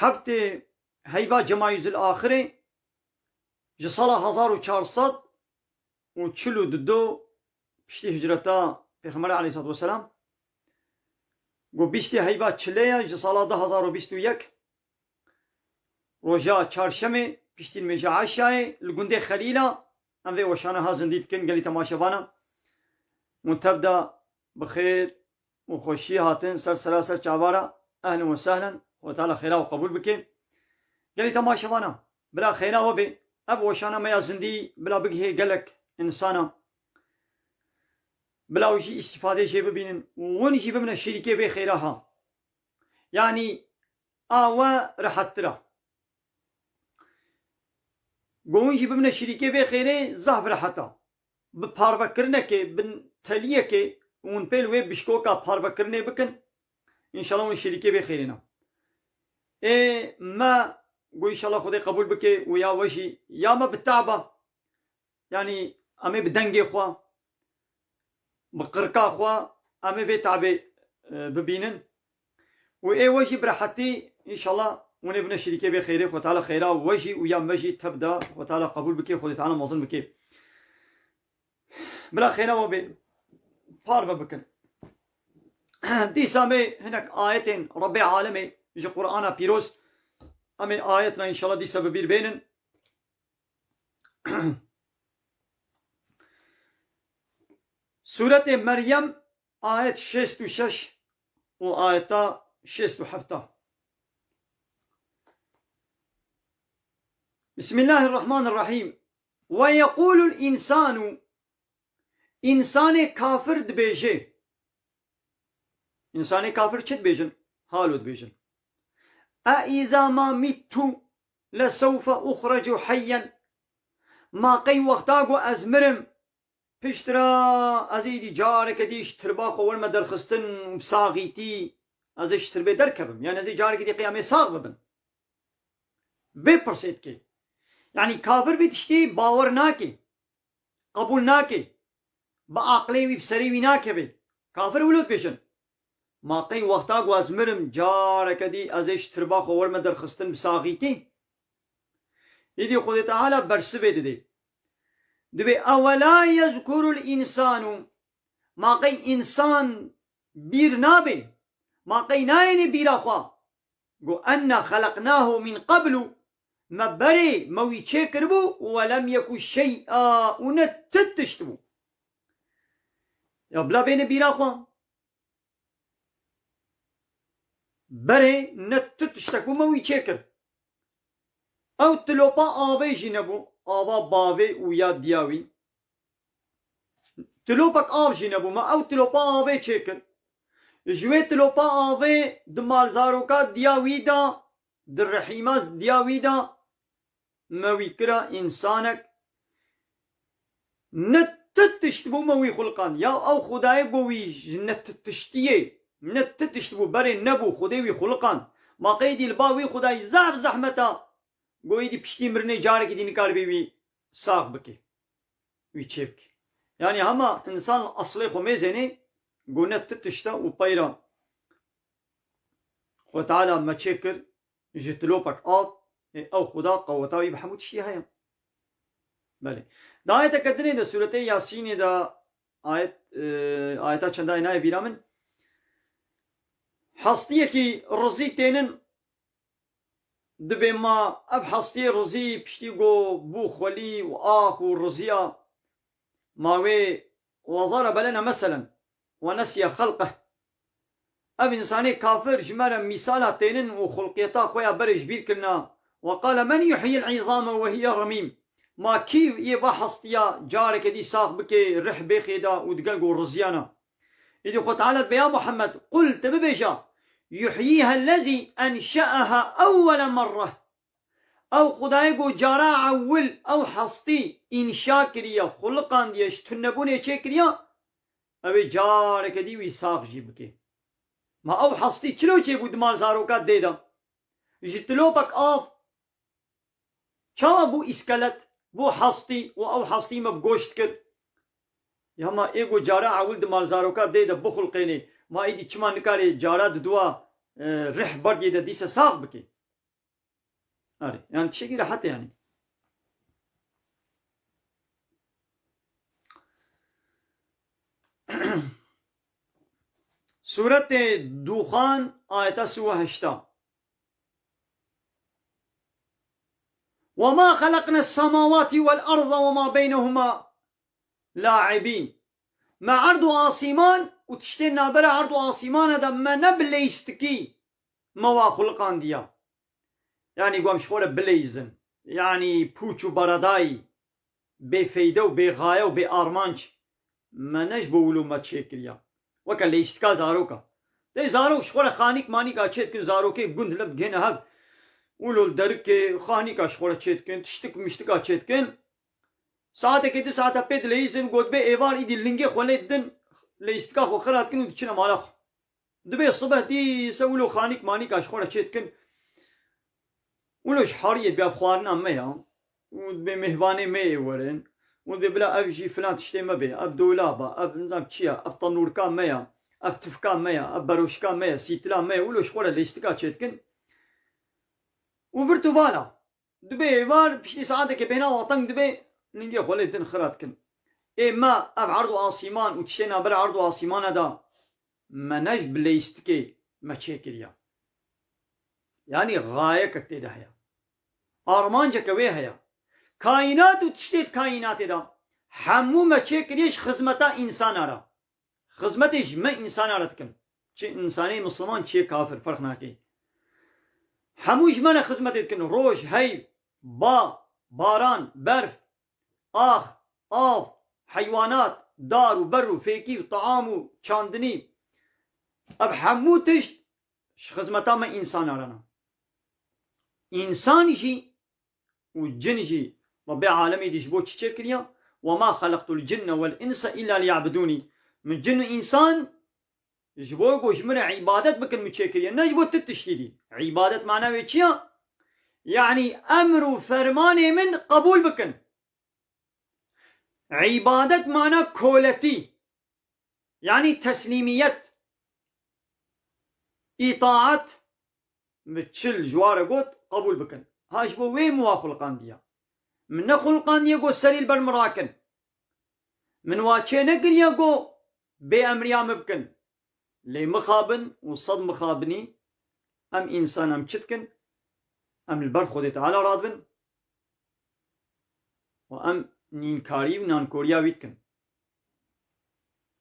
heft heyba cemayüzül ahire ji sala 1400 û çilû di do piştî hicreta Peygamber aleyhissalatu vesselam. Got bîştî heyba çileya ji sala 2021 roja çarşemê piştîn mêja eşyayê li gundê xelîla em vê weşana hazin dîtikin gelî temaşevana û tevda bi xêr û xweşiyê hatin ser serasir çavara ehlen û sehlen. وتعالى خيرا وقبول بك قالي تماشا وانا بلا خيرا وبي اب وشانا ما يزندي بلا بقيه قالك انسانا بلا وشي استفاده شي ببينن ونجي بمن الشركة بخيرها يعني آوا رحترا گونجی بمن شریکه به خیره زهب رحتا به پاروا کرنه که بن تلیه که اون پیل و بشکو کا پاروا کرنه بکن انشالله اون شریکه به خیره نه ای ما گو انشالله خدا قبول بکه و یا وشی یا ما بتعبا یعنی امی بدنگی خوا بقرقا خوا امی به تعبه ببینن و ای وشی برحتی انشالله ونبنى الشركة بخيره وتعالى خيرا وجي ويا مجي تبدا وتعالى قبول بك خذ تعالى مظن بك بلا خيرا وبي باربا بكن دي سامي هناك آيتين ربي عالمي inşa Kur'ana piroz. Ame ayetna inşallah disa ve bir beynin. Sureti Meryem ayet 66 o ayette 67. Bismillahirrahmanirrahim. Ve yekulul insanu İnsane kafir dibeyce. İnsane kafir çet beycin. Halud beycin. A izama mittum le sevfe uhrecu hayyen. Ma qey vakta gu ez mirim. Piştira ez idi carek edi iştirba kovalme derxistin sağiti. Ez iştirbe derkebim. Yani ez carek edi kıyamet sağ. Ve pırset ki. Yani kafir bitişti bavar naki. Kabul naki. Ba akli ve seri ve be. Kafir bulut peşin. پیشن ما قی وقتا گواز مرم جاره کدی ازش تربا خور ما درخستن بساغیتی ایدی خود تعالی برسه بیده دی دبي أولا يذكر الإنسان ما قي إنسان بير نابي ما قي ناين بير أخوا قو أن خلقناه من قبل ما بري موي تشكربو ولم يكن شيئا ونتتشتبو يا بلا بين بير أخوا بري نتتشتكو موي تشكر أو تلوبا آبي جنبو آوا باوی و یا دیاوی تلوپک آب جینه بو ما او تلوپا آوی چکن جوی تلوپا آوی دمال زاروکا دیاوی دا در رحیماز دیاوی دا موی کرا انسانک نتتشت بو موی خلقان یا او خدای گوی نتتشتیه نتتشت بو بره نبو خدای وی خلقان ما قیدی الباوی خدای زعف زحمتا گویی دی پشتی مرنه جاره کی dini kalbi vi sağ biki vi çepki. Yani ama insan aslı khumezeni gunet tışta u payra خو تعالى ما تشكر جت لوبك آب أو خدا قوتاوي بحمود شي هيا بله دا آية كدني دا سورة ياسين دا آية آية چندا إناية بيرامن حەستیەکی رزي تێنن دبي ما اب حەستیە رزي بشتي گۆ بوو خۆلی و ئاخ و ڕزیە. ماوێ وەزارە بەلەنە مەسەلەن وەنەسیە خەڵقە. ئەب ئینسانی کافر ژمارە میسالە تێنن و خوڵقیێتا خۆیان بەرش بیرکردنا. وقال من يحيي العظام وهي رميم ما كيف يبا حستيا جارك دي ساخ بكي رح بخيدا ودقل رزيانا إذا خد على بيا محمد قل تببيجا يحييها الذي أنشأها أول مرة. أو خدايقو گو اول أو حصتي إن شاكريا خلقان ديش تنبوني شاكريا. کریه أو جار کدی وی ساق ما أو حصتي چلو جيبو بود زاروكا ديدا؟ جتلو بك آف. چاما بو إسكالت بو حصتي و أو حصتي ما بگوشت کرد. یا ما ایگو جارا اول دمال زاروكا ديدا بخلقيني. ما ایدی چما نکاری جارا دوا رح برگی ده دیسه ساق بکی أري يعني تشكي حتى يعني سورة دوخان آية سوى هشتا وما خلقنا السماوات والأرض وما بينهما لاعبين۔ ما عرض آسيمان وتشتين نابرا عرض آسيمان هذا ما نبليشتكي ما خلقان ديا يعني قوام شخورة بليزن يعني بوچو براداي بفيدة وبغاية وبأرمانش ما نش بولو ما تشكريا وكان ليشتكا زاروكا دي زارو شخورة خانيك مانيك أتشتكن زاروكي بقند لب جينا هب ولو درك خانيك شخورة تشتكن تشتك مشتكا تشتكن ساعة كده ساعة بيت ليزن قد بي ايوار ايدي اللنجي خولي دن ليشتكا خو خرات كن ودشنا مالخ دبي الصبح دي سولو خانيك مانيك اشخورة تشتكن ولوش حارية بياب خوارنا ميا ودبي مهباني مي ورن ودبي بلا ابجي فلان تشتي ما بي اب دولابا اب نظام تشيا اب طنوركا ميا اب تفكا ميا اب بروشكا ميا سيتلا ميا ولوش خورة ليشتكا تشتكن وفرتو بالا دبي ايوار بشتي ساعة كي بينا وطن دبي نجي خولي دن خراتكن اي ما اب عرض آسيمان وتشينا بلا عرض آسيمان هذا ما نج بليشتكي ما تشيكريا يعني غاية كتي ده هيا أرمانجا كوي هيا كائنات وتشتيت كائنات ده همو ما تشيكريش خدمتا إنسان أرا خدمتش ما إنسان أرا تكن چه إنساني مسلمان چه كافر فرق ناكي هموش من خدمت تكن روش هی با باران برف آخ آب حیوانات دار و بر و فیکی و طعام و چاندنی. اب همو تشت خدمتا ما انسان آرانا انسان جي والجن جي ربي عالمي ديش بو تشكريا وما خلقت الجن والانس الا ليعبدوني من جن انسان جبو قوش من عبادت بكن متشكريا نجبو تتشتيدي عبادت معناه ويتشيا يعني أمر وفرمان من قبول بكن عبادت معناه كولتي يعني تسليميت إطاعت متشل جوار قوت قبول بكن هاش بو وين موا خلقان ديا من نخلقان ديا قو سريل بالمراكن من واتشي نقل يا قو بأمريا مبكن لي مخابن وصد مخابني أم إنسان أم تشتكن أم البر خودي تعالى նին քարիվ նան կորիավիտ կն